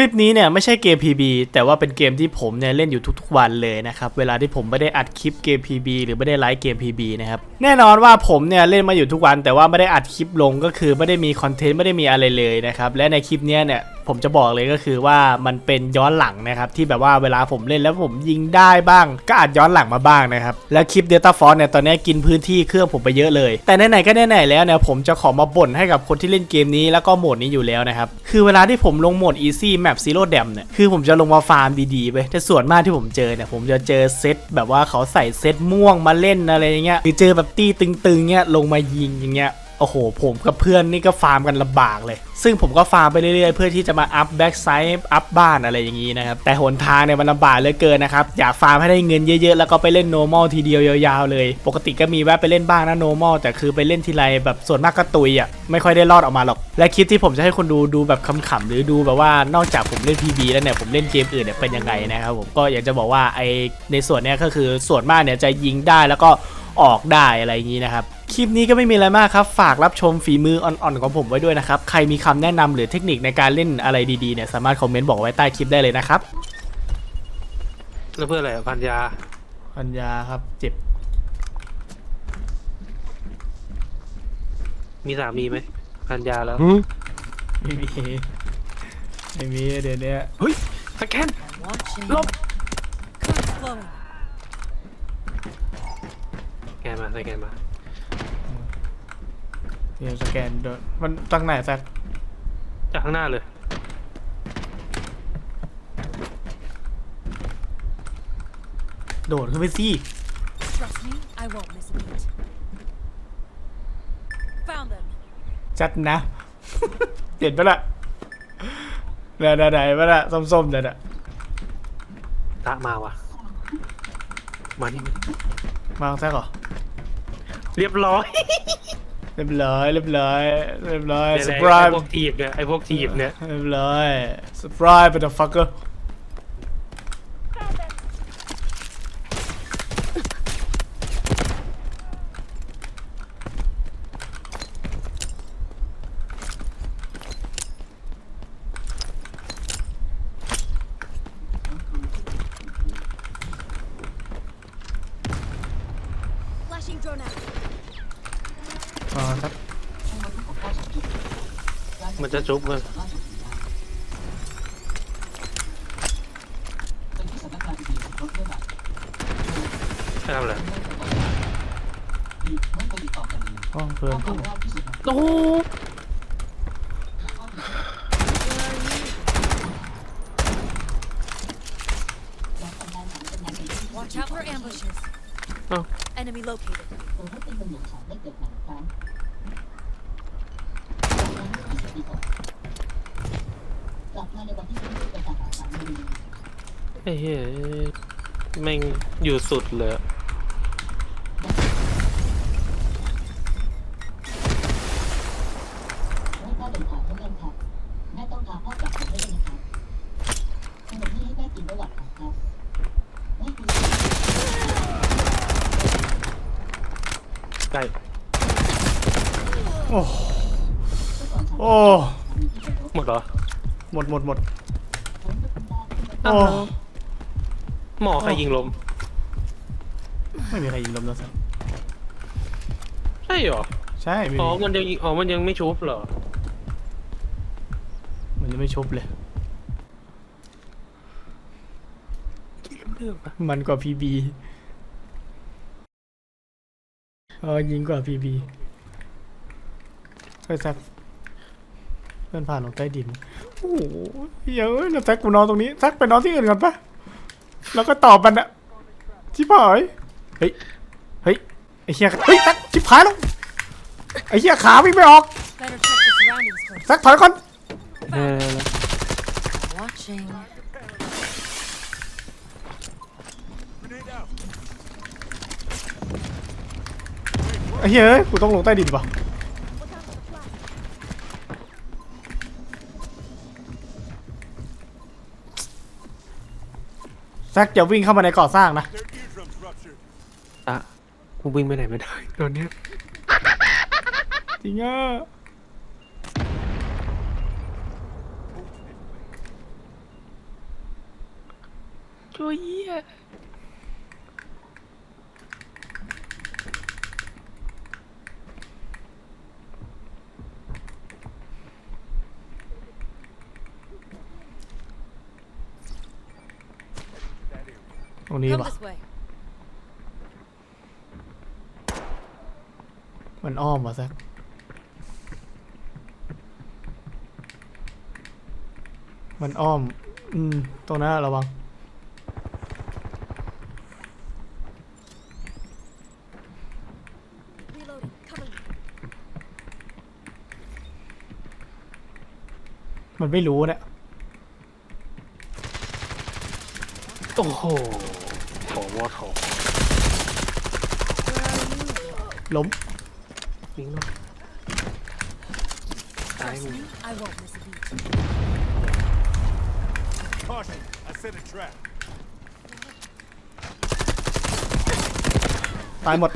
ลิปนี้เนี่ยไม่ใช่เกม PB แต่ว่าเป็นเกมที่ผมเนี่ยเล่นอยู่ทุกๆวันเลยนะครับเวลาที่ผมไม่ได้อัดคลิปเกม PB หรือไม่ได้ไลฟ์เกม PB นะครับแน่นอนว่าผมเนี่ยเล่นมาอยู่ทุกวัน แต่ว่าไม่ได้อัดคลิปลงก็คือไม่ได้มีคอนเทนต์ไม่ได้มีอะไรเลยนะครับและในคลิปเนี้ยเนี่ย ผมจะบอกเลยก็คือว่ามันเป็นย้อนหลังนะครับที่แบบว่าเวลาผมเล่นแล้วผมยิงได้บ้าง ก็อัดย้อนหลังมาบ้างนะครับแล้วคลิป Delta Force เนี่ยตอนนี้กินพื้นที่เครื่องผมไปเยอะเลย แต่ไหนๆก็ไหนๆแล้วเนี่ยผมจะขอมาบ่นให้กับคนที่เล่นเกมนี้แล้วก็โหมดนี้อยู่แล้วนะครับคือเวลาที่ผมลงโหมด Easy Map Zero Dam เนี่ยคือผมจะลงมาฟาร์มดีๆไปแต่ส่วนมากที่ผมเจอเนี่ยผมจะเจอเซตแบบว่าเขาใส่เซตม่วงมาเล่นอะไรอย่างเงี้ยหรือเจอแบบตีตึงๆเงี้ยลงมายิงอย่างเงี้ย โอ้โห ผมกับเพื่อนนี่ก็ฟาร์มกันลำบากเลย ซึ่งผมก็ฟาร์มไปเรื่อยๆ เพื่อที่จะมาอัพแบ็กไซด์อัพบ้านอะไรอย่างนี้นะครับ แต่หนทางเนี่ยมันลำบากเหลือเกินนะครับ อยากฟาร์มให้ได้เงินเยอะๆ แล้วก็ไปเล่นโนมอลทีเดียวยาวๆเลย ปกติก็มีแวะไปเล่นบ้างนะโนมอลแต่คือไปเล่นทีไรแบบส่วนมากก็ตุยอะ ไม่ค่อยได้รอดออกมาหรอก และคลิปที่ผมจะให้คนดูดูแบบขำๆหรือดูแบบว่านอกจากผมเล่น PB แล้วเนี่ยผมเล่นเกมอื่นเนี่ยเป็นยังไงนะครับผมก็อยากจะบอกว่าไอในส่วนเนี้ยก็คือส่วนมากเนี่ยจะยิงได้แล้วก็ ออกได้อะไรอย่างนี้นะครับ คลิปนี้ก็ไม่มีอะไรมากครับ ฝากรับชมฝีมืออ่อนๆของผมไว้ด้วยนะครับ ใครมีคำแนะนำหรือเทคนิคในการเล่นอะไรดีๆเนี่ยสามารถคอมเมนต์บอกไว้ใต้คลิปได้เลยนะครับแล้วเพื่ออะไรอะพันยาปัญญาครับเจ็บ มีสามีไหมพันยาแล้วไม่มีไม่มีเดี๋ยวนี้เฮ้ยสแกน Watching. Look. Current flowing. สแกน มาสแกนมาเดี๋ยวสแกนโดนมันตั้งไหนแซกจากข้างหน้าเลย โดดขึ้นไปสิ Trust me, I won't miss a beat. Found them. จัดนะเห็นปะล่ะเดี๋ยวไหนๆปะล่ะส้มๆเดี๋ยวน่ะตะมาวะมานี่มาแซกเหรอ เรียบร้อยเรียบร้อยเรียบร้อยเรียบร้อยเนี่ยสแหละปรายไอ้พวกทีบเนี่ยไอ้พวกทีบเนี่ยเรียบร้อยสปรายเป็นฟักเกอร์ Flashing drone out. อ๋อครับ มันจะจุบมันทำอะไร ห้องเพื่อน โอ้โห Watch out for ambushes. Oh. Enemy located. ไอ้เหี้ยแม่งอยู่สุดเลยอะแม่ต้องพาพ่อกลับประเทศนะคะขนมที่ให้แม่กินระหว่างทางครับแม่คุณใกล้โอ้โอ้ หมดเหรอหมดหมดหมดอ้าโอ้วหมอใคร ยิงลม ไม่มีใครยิงลมแล้วสักใช่เหรอ ใช่ไม่อ๋อมีมันยังอ๋อ มันยังไม่ชุบเหรอ มันยังไม่ชุบเลยเรื่องปะมันกว่าพีบีเออยิงกว่าพีบีไปซักเพื่อนผ่านลงใต้ดิน โอ้โหเยอะนะแซกกูนอนตรงนี้ซักไปนอนที่อื่นก่อนปะ แล้วก็ตอบมันอะชิบหายเฮ้ย เฮ้ย ไอ้เหี้ย เฮ้ยซักชิบหายแล้ว ไอ้เหี้ยขาวิ่งไม่ออก Better check the surroundings first. ซักถอยก่อน Watching. ไอ้เหี้ยเอ้ยกูต้องลงใต้ดินป่ะ แซกอย่าวิ่งเข้ามาในก่อสร้างนะ ตะกูวิ่งไปไหนไม่ได้ตอนนี้จริงอะช่วเหี้ย รงนี้ Come ปะ this way. มันอ้อมวะแซกมันอ้อม อืม ตรงนั้นอะระวัง Reloading. Cover me. มันไม่รู้เนี่ย โอ้โห โถวอโถล้มยิงเนาะตาย Trust มึง me, I won't miss a beat. Caution, I set a trap. ตายหมด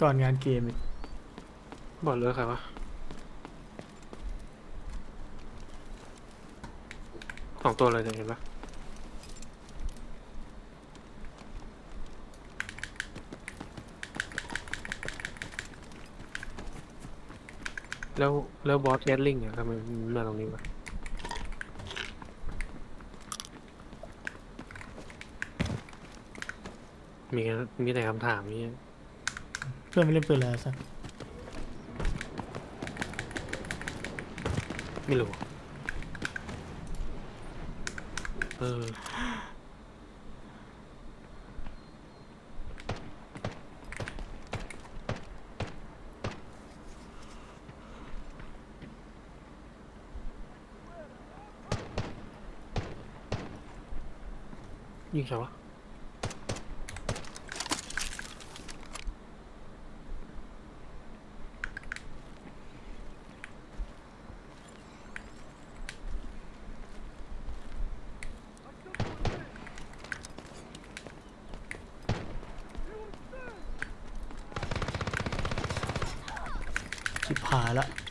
ก่อนงานเกมอีก บอกเลยใครวะ สองตัวเลยเนี่ยเห็นปะแล้วแล้วบอสแยดลิงอะทำไมมันมาตรงนี้วะมีกันมีแต่คำถามนี่เพื่อนไม่เล่นปืนแล้วสักไม่รู้ เออ ยิงใครวะ ชิ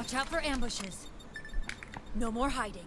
'Watch out for ambushes. No more hiding.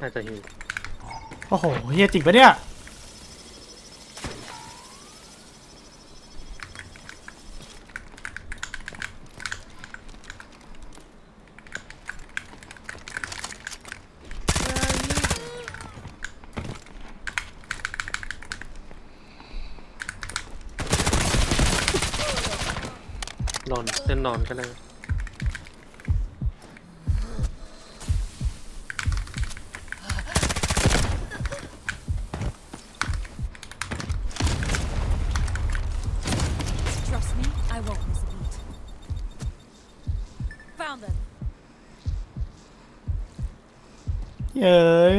น่าจะหิวโอ้โหเฮียจริงปะเนี่ย นอนเล่นนอนก็ได้ เย้ย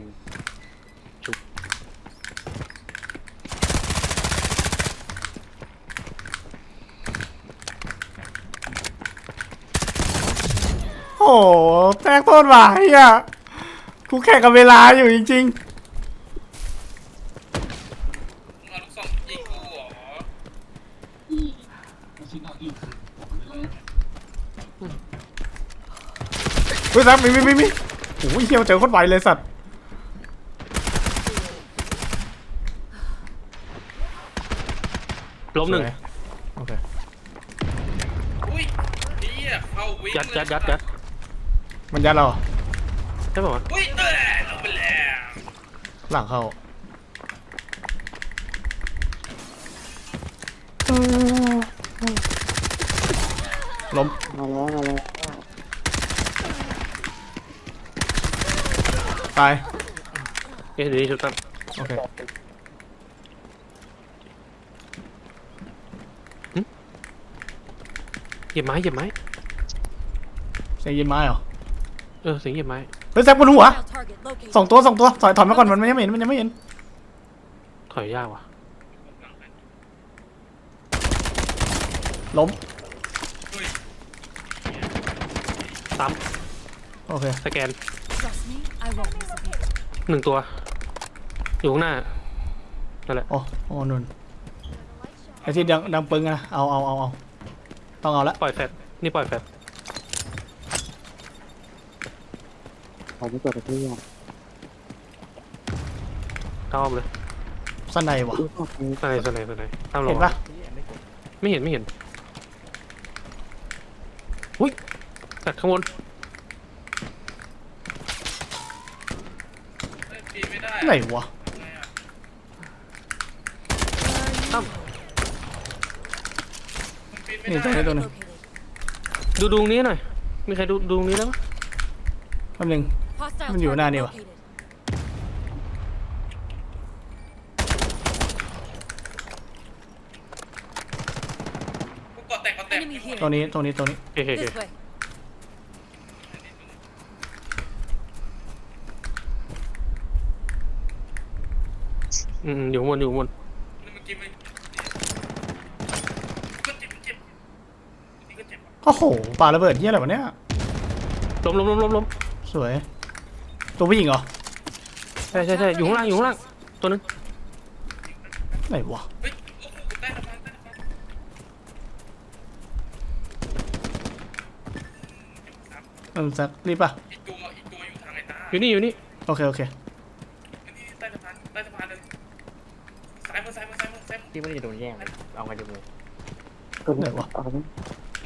งชุบโอ้แท็กโทษรหวานอะกูแข่งกับเวลาอยู่จริงมึงเอาลูกองยิกูเหรอๆเฮ้ยแซมมีมีมีมีโอ้ยเฮียเจอโคตรไวเลยสัตว์ มหนึ่งสวยโอเคอุ้ยเฮียเข้าวิ่งยัดเลยยัดยัดยัดมันยัดเราเหรอใช่ป่าวะอุ้ยเออลงไปแล้วหลังเข้าล้มมาแล้วมาแล้วตายเอ๊ะเดี๋ยวนี้ชุดตั้มโอเค เห ยียบไม้เหยียบไม้เสียงยินไม้เหรอเออเสียงเหยียบไม้เฮ้ยแซมบนหัว Hostile target located. สองตัวสองตัวถอยถอยมาก่อนมันยังไม่เห็นมันยังไม่เห็นถอยยากว่ะล้มตามโอเคสแกน Trust me, I won't miss a beat. หนึ่งตัว อยู่ข้างหน้านั่นแหละ โอ้โอ้นุ่นไอ้ที่ดังดังปึ้งอะนะเอาเอาเอาเอา ต้องเอาละปล่อยแฟดนี่ปล่อยแฟดขอที่เกิดที่อะเข้าอ้อมเลยสั้นในวะอุ้ยขอบคุณสไนสไนสไนตามลเห็งนปะไม่เห็นไม่เห็นอุ้ยแฟดข้างบนเฮ้ยปีนไม่ได้ไหนวะ ตั้ม ปี นไม่นี่ได้ตัวนี้ตัวหนึง Located. ดูดูตรงนี้หน่อย มีใครดูดูตรงนี้แล้วไหมแป๊บหนึง Hostile Mình อยู่หน้านี่ target วะ located. กูกดแตกกดแตก Enemy here. ตัวนี้ตัวนี้ตัวนี้ โอเคโอเค This way. อืมอยู่ข้างบนอยู่ข้างบน นี่เมื่อกี้มันก็เจ็บเจ็บนี่ก็เจ็บ โอ้โหปาระเบิดเยี่ยอะไรวะเนี่ยล้มล้มล้มล้มล้มสวย ตัวผู้หญิงเหรอใช่ใช่ใช่อยู่ข้างล่างอยู่ข้างล่างตัวนึงไหนวะเฮ้ยโอ้โหใต้สะพานใต้สะพานเออสักรีบป่ะอีกตัวอีกตัวอยู่ทางไหนตาอยู่นี่อยู่นี่โอเคโอเคนี่ใต้สะพานใต้สะพานเลยซ้ายมือซ้ายมือซ้ายมือซ้ายมือที่ไม่ได้โดนแย่งเลยเอาไงดีมึงตัวไหนนี้วะ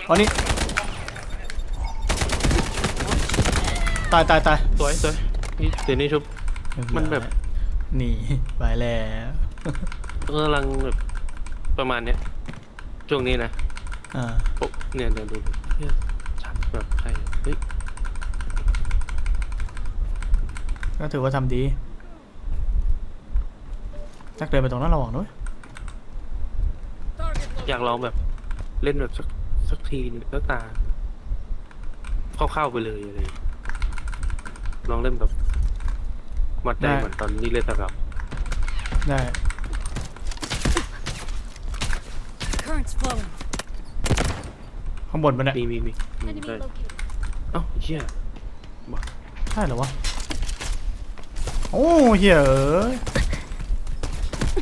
เอาไปนะอ๋อนี่ตายตายตายสวยสวยนี่เดี๋ยวนี้ชุบ มันแบบ หนีไปแล้วกำลังแบบประมาณเนี้ยช่วงนี้นะอ่าโอ้เนี่ยเดี๋ยวดูเนี่ยชัดแบบใช่เฮ้ยก็ถือว่าทำดีจักเดินไปตรงนั้นระวังด้วย อยากลองแบบเล่นแบบสัก สักทีหนึงแล้วตาเข้าๆไปเลยอะไรอย่างเงี้ยลองเล่นแบบมัดใจเหมือนตอนนี้เล่นสกับ ได้ Currents flowing. ข้างบนมันเนี่ยมีมีมีมีใช่เอ้าเชี่ยใช่เหรอวะ โอ้เหี้ยเอ้ย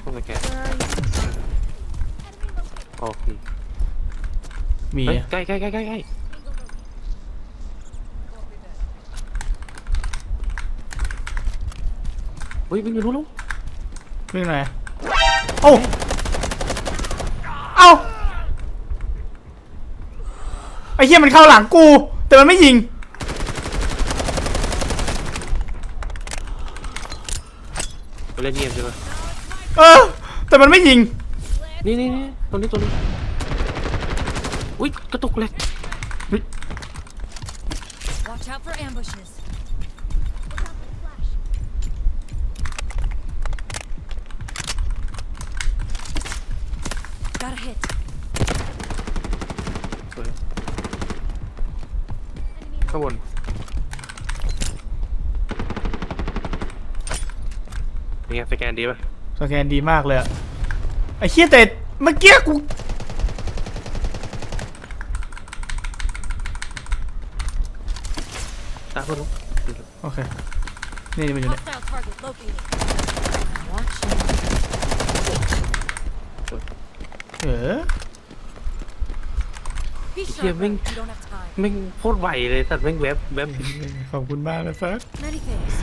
ต้องสแกนโอเค มีเฮ้ยอะใกล้ใกล้ใกล้ใกล้ใกล้เฮ้ยวิ่งอยู่รู้แล้ววิ่งไหนโอ้เอ้าไอ้เหี้ยมันเข้าหลังกู แต่มันไม่ยิงไปเล่นเกมใช่ไหมเออแต่มันไม่ยิงนี่นี่นี่ตัวนี้ตัวนี้ อุ้ยกระตุกเลย Watch out for ambushes. Got a hit. สวยข้างบนเป็นไงสแกนดีป่ะสแกนดีมากเลยอะไอ้เหี้ยแต่เมื่อกี้กู คนโอเค นี่มันอยู่เนี่ย Hostile target located. Watching. เออ Be Yeah, sharp. Ming. You don't have time. แม่งโคตรไวเลยสัตว์แม่งแวบแวบขอบคุณมากนะแฟก Many thanks.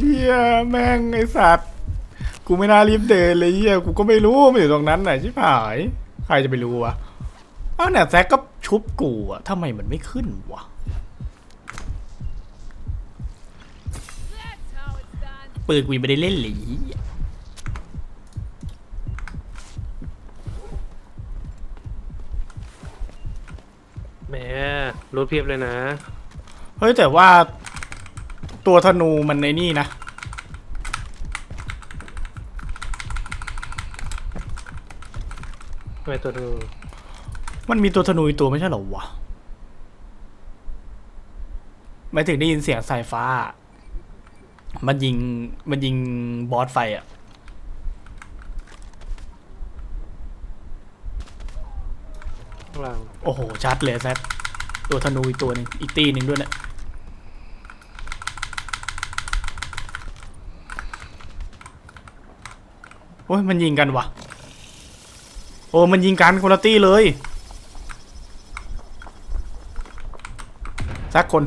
เฮียแม่งไอสัตว์ กูไม่น่ารีบเดินเลยเฮียกูก็ไม่รู้มันอยู่ตรงนั้นไหนชิบหาย ใครจะไปรู้วะ เอ้าเนี่ยแซกก็ชุบกูอะทำไมมันไม่ขึ้นวะ ปืนกูยังไม่ได้เล่นเลยเหี้ยแหมรถเพียบเลยนะ เฮ้ยแต่ว่าตัวธนูมันในนี่นะทำไมตัวนึงมันมีตัวธนูอีกตัวไม่ใช่เหรอวะหมายถึงได้ยินเสียงสายฟ้า มันยิงมันยิงบอสไฟอะข้างล่างโอ้โห ชัดเลยแซกตัวธนูอีกตัวหนึ่งอีกตีหนึ่งด้วยเนะโอ้ยมันยิงกันวะโอ้มันยิงกันคนละตี้เลยสักคน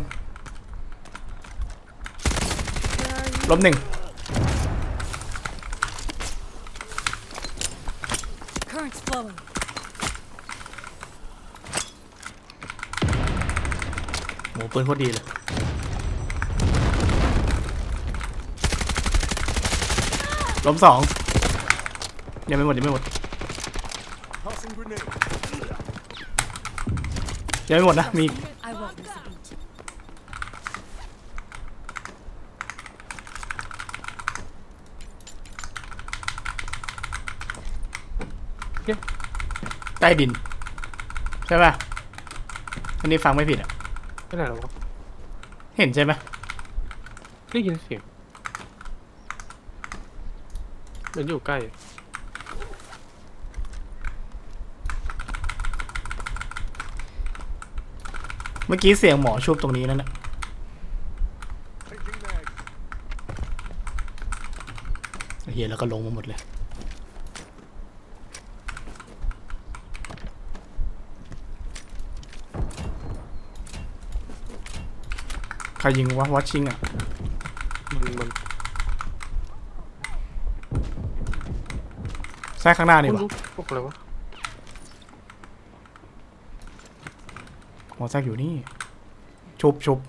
ล้มหนึ่ง Current's flowing. โหปืนโคตรดีเลย ล้มสองยังไม่หมดยังไม่หมด Tossing grenade. ยังไม่หมดนะ มี I won't miss a beat. ใต้ดิน ใช่ป่ะ อันนี้ฟังไม่ผิดอะ ไม่ไหนหรอวะเห็นใช่ไหมได้ยินเสียงมันอยู่ใกล้ เมื่อกี้เสียงหมอชุบตรงนี้นั่นแหละ Changing mag. เฮียแล้วก็ลงมาหมดเลย รยิงวะวัชชิงอะ มันมันแทรกข้างหน้านี่ไม่วะรู้พวกอะไรวะหมอแทรกอยู่นี่ ชุบชุบ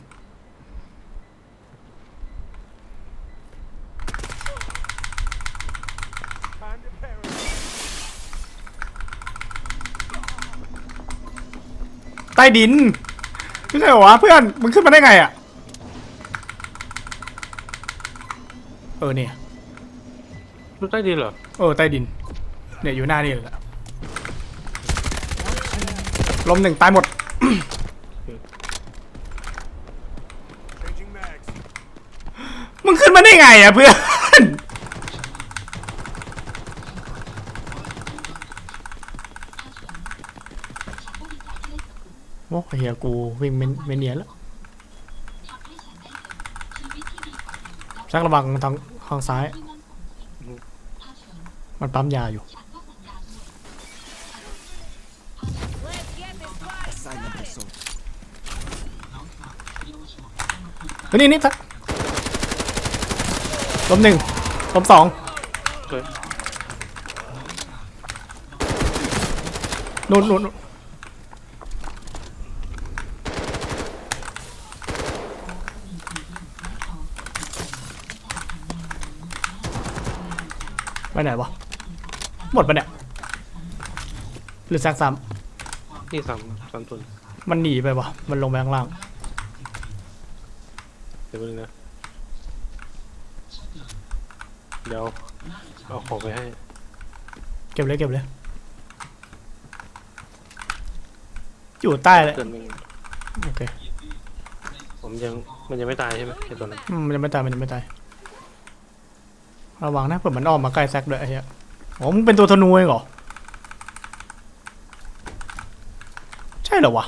Time to parry. ใต้ดิน ไม่ใช่เหรอวะเพื่อน มึงขึ้นมาได้ไงอะ ออเนี่ยรถใต้ดินเหรอ เออใต้ดิน เนี่ยอยู่หน้านี่เลยแหละลมหนึ่งตายหมด Changing mags. มึงขึ้นมาได้ไงอะเพื่อน โอ้เฮียกูวิ่งไม่ไม่เนียนแล้วชักระวังทาง ทางซ้าย มันปั๊มยาอยู่เฮ้ยนี่นี่ทักลมหนึ่งลมสองเฮ้ยนู่นนู่น ไปไหนวะ หมดปะเนี่ย หรือแซกซ้นี่สามสามตัวำมันหนีไปวะมันลงไปข้างล่าง เดี๋ยวนึงนะ เดี๋ยวเอาของไปให้เก็บเลยเก็บเลย อยู่ใต้เลยเกินมึงโอเคผมยังมันยังไม่ตายใช่ไหมไอ้ตัวนั้นอืมมันยังไม่ตายมันยังไม่ตาย ระวังนะเผื่อมันออกมาใกล้แซกด้วยไอ้เหี้ยโอ้มึงเป็นตัวธนูเองเหรอ ใช่เหรอวะ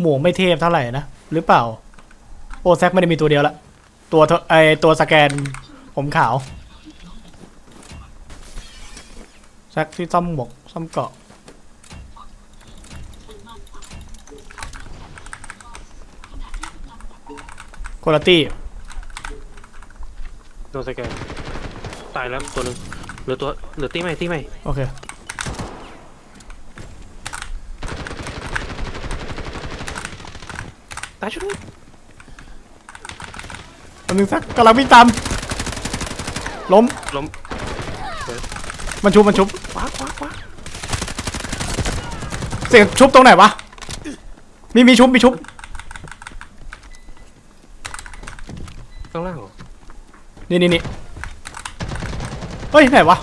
หมวกไม่เทพเท่าไหร่นะ หรือเปล่า โอแซกไม่ได้มีตัวเดียวละ ตัวไอตัวสแกนผมขาวแซกที่ซ่อมหมวกซ่อมเกาะ คุณตี้โดนสแกนตายแล้วตัวหนึ่งเหลือตัวเหลือตีใหม่ตีใหม่โอเค ตายช่วยด้วยอันนึงสักกำลังวิ่งตาม ล้ม ล้มมันชุบ มันชุบ ขวาขวาขวาเสียงชุบตรงไหนวะ มีมีชุบ มีชุบ ข้างล่างเหรอนี่นี่นี่เฮ้ยไหนวะ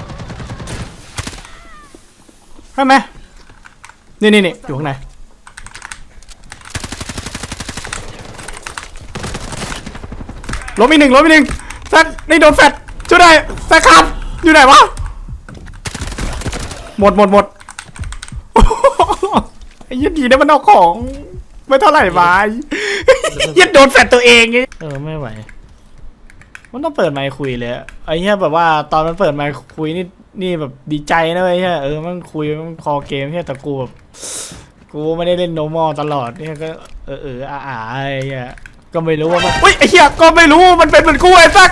ใช่ไหมนี่นี่นี่อยู่ข้างในล้มอีกหนึ่งล้มอีกหนึ่งแซกนี่โดนแฟดช่วยได้แซกครับอยู่ไหนวะหมดหมดหมดไอ้เหี้ยันดีนะมันเอาของ ไม่เท่าไหร่มาเหี้ยันโดนแฟดตัวเองไงเออไม่ไหว มันต้องเปิดไมค์คุยเลยอะไอ้เนี้ยแบบว่าตอนมันเปิดไมค์คุยนี่นี่แบบดีใจนะเว้ยเหี้ยเออมันคุยมันคอเกมเหี้ยแต่กูแบบกูไม่ได้เล่นโนมอลตลอดเนี่ยก็เออเอออาอาไอ้เนี้ยก็ไม่รู้ว่ามันอุ้ยไอ้เหี้ยก็ไม่รู้มันเป็นเหมือนกูไอ้สัก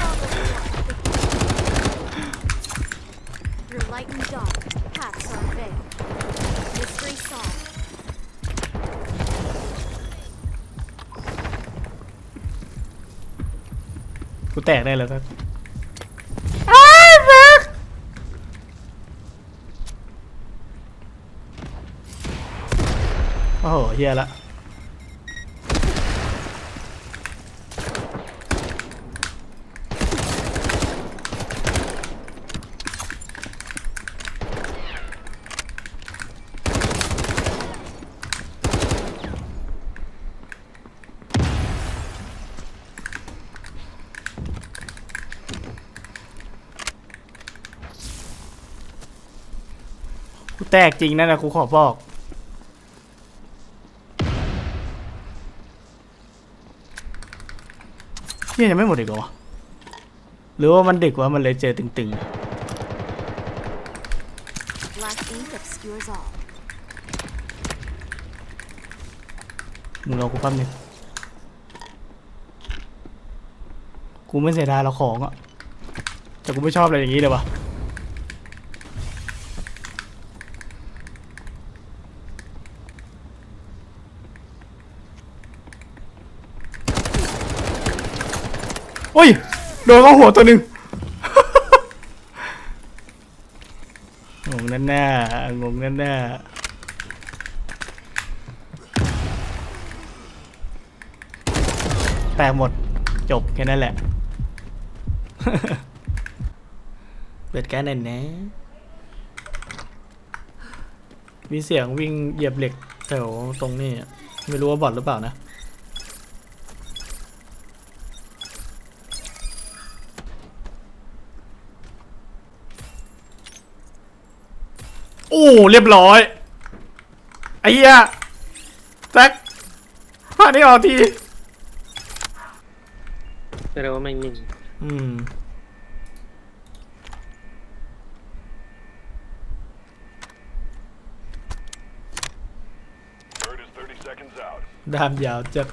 แตกได้แล้วสักไอ้สักโอ้โหเหี้ยละ แตกจริงนั่นนะกูขอบอกเฮียยังไม่หมดอีกเหรอวะหรือว่ามันดึกวะมันเลยเจอตึง Black ink obscures all. ๆมึงรอกูแป๊บนึงกูไม่เสียดายเราของอะแต่กูไม่ชอบอะไรอย่างนี้เลยวะโอ้ย โดนเข้าหัวตัวหนึ่งงงนั่นแน่งงนั่นแน่แตกหมดจบแค่นั้นแหละ เปิดแก๊สหน่อยนะ มีเสียงวิ่งเหยียบเหล็กแถวตรงนี้ ไม่รู้ว่าบอดหรือเปล่านะ อ้เรียบร้อยไอ้เหี้ยแจ็คพานี่ออกทีแสดงว่าไม่นิ่งอืม Bird is 30 seconds out. ดามยาวจะ